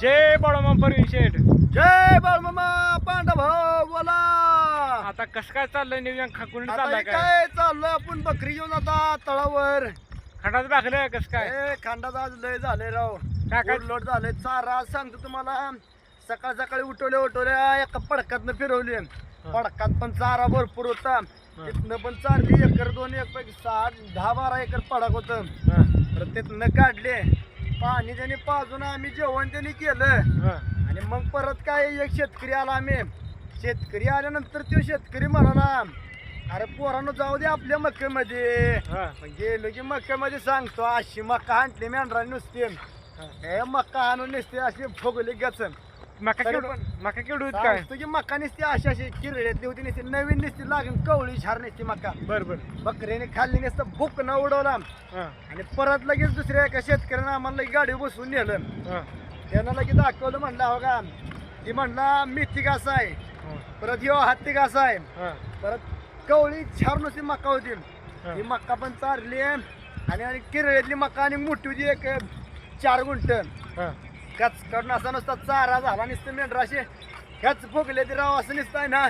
जय बळमांपर शेठ. जय बाळमामा पांडभाऊ बोला. आता कसं काय चाललंय नियोजन खाकून चाललाय काय? काय चाललंय? आपण बकरी घेऊन आता तळावर. खंडात बाकलं कसं काय? ए खांडात आज लय झाले राव. काय काय? लोट झाले चारा सांगतो तुम्हाला. सकाळ सकाळी उठवल्या उठवल्या एका पडकातनं फिरवली. पडकात पण चारा भरपूर होता. तिथनं पण चारली. एकर दोन एक पैकी सात दहा बारा एकर पडक होत. हा, तर तिथनं काढले. पाणी त्यांनी पाजून आम्ही जेवण त्यांनी केलं. आणि मग परत काय एक शेतकरी आला आम्ही. शेतकरी आल्यानंतर तो शेतकरी म्हणाला अरे पोरांनो जाऊ दे आपल्या मक्यामध्ये. हा, गेलो की मक्यामध्ये सांगतो अशी मक्का आणली मेंढराने नुसते. हा. मक्का आणून नसते अशी फुगली गच मका तरी केवढ पण- मका केवढ होत काय? सांगतो की मक्का नसते अशी अशी किरड्यातली होती नसते नवीन नसती लागून कवळी छार नसते मक्का बर बर बकऱ्याने खाल्ली नसतं भूक न उडवला. हा, आणि परत लगेच दुसऱ्या एका शेतकऱ्यानं आम्हाला लगेच गाडी बसवून नेलं. हा, त्यानं लगेच दाखवलं म्हणलं हो का ती म्हणला मेथी कसा आहे. हा, परत ह्यो हत्ती कसा आहे. हा, परत कवळी छार नुसती मका होती. हा. मका पण चारली आणि आणि किरळ्यातली मका आणि मोठी होती एक चार गुंठ. हा. कचकडून असा नुसता चारा झाला नुसतं मेंढराशे. ह्याच फुगले ते राव असं नुसतं आहे ना.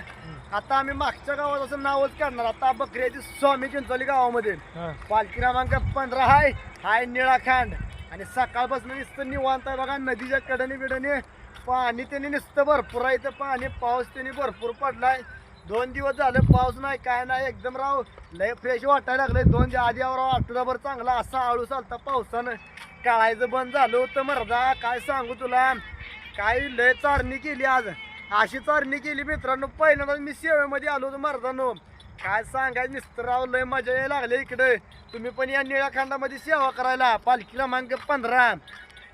आता आम्ही मागच्या गावात असं नावच काढणार. आता बकऱ्याची स्वामी चिंचोली गावामध्ये. पालखी क्रमांक पंधरा हाय. हाय निळाखांड. आणि सकाळपासून नुसतं निवांत आहे बघा नदीच्या कडेने बिडणे पाणी त्यांनी नुसतं भरपूर आहे इथं. पाणी पाऊस त्यांनी भरपूर पडलाय. दोन दिवस झाले पाऊस नाही काय नाही. एकदम राव लय फ्रेश वाटायला लागले दोन दिवस आधी राव आठवडाभर चांगला असा आळू चालता पावसानं. काळायचं बंद झालं होतं मर्दा. काय सांगू तुला? काय लय चारणी केली आज. अशी चारणी केली मित्रांनो. पहिल्यांदा मी सेवेमध्ये आलो होतो मर्दानो. काय सांगायचं? मिस्त्राव लय मजा यायला लागली इकडे. तुम्ही पण या निळाखंडामध्ये सेवा करायला. पालखी क्रमांक पंधरा.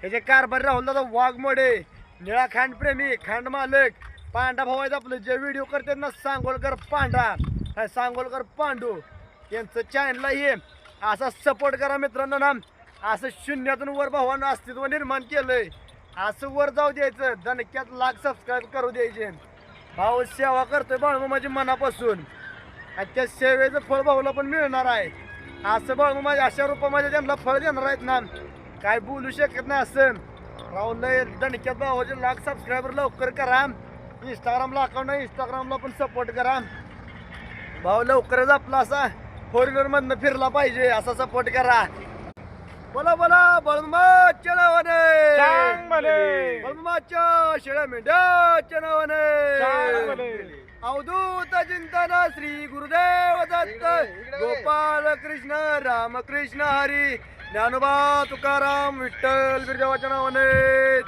ह्याचे कारभार राहुल दादा वाघमोडे निळाखांड प्रेमी खांड मालक. पांडा भाऊ आहेत आपलं. जे व्हिडिओ करतात ना सांगोलकर पांडा. सांगोलकर पांडू. यांचं चॅनल आहे असा सपोर्ट करा मित्रांनो ना. असं शून्यातून वर भावानं अस्तित्व निर्माण केलंय. असं वर जाऊ द्यायचं. दणक्यात लाख सबस्क्राईब करू द्यायचे. भाऊ सेवा करतोय बाळू माझ्या मनापासून. आणि त्या सेवेचं फळ भाऊला पण मिळणार आहे. असं बाळू माझ्या अशा रूपामध्ये त्यांना फळ देणार आहेत ना. काय बोलू शकत नाही असं. राहुल दणक्यात भावाचे लाख सबस्क्रायबर लवकर करा. इंस्टाग्रामला अकाउंट आहे. इंस्टाग्रामला पण सपोर्ट करा. भाऊ लवकरच आपला असा फोर व्हीलरमधनं फिरला पाहिजे. असा सपोर्ट करा. बोला बोला बळमाच्या नावाने. चांग भले. बळमाच्या शेळ्या मेंढ्याच्या चांग नावाने. भले. अवधूत चिंतन श्री गुरुदेव दत्त. गोपाल कृष्ण रामकृष्ण हरी. ज्ञानोबा तुकाराम विठ्ठल बिरदेवाच्या नावाने.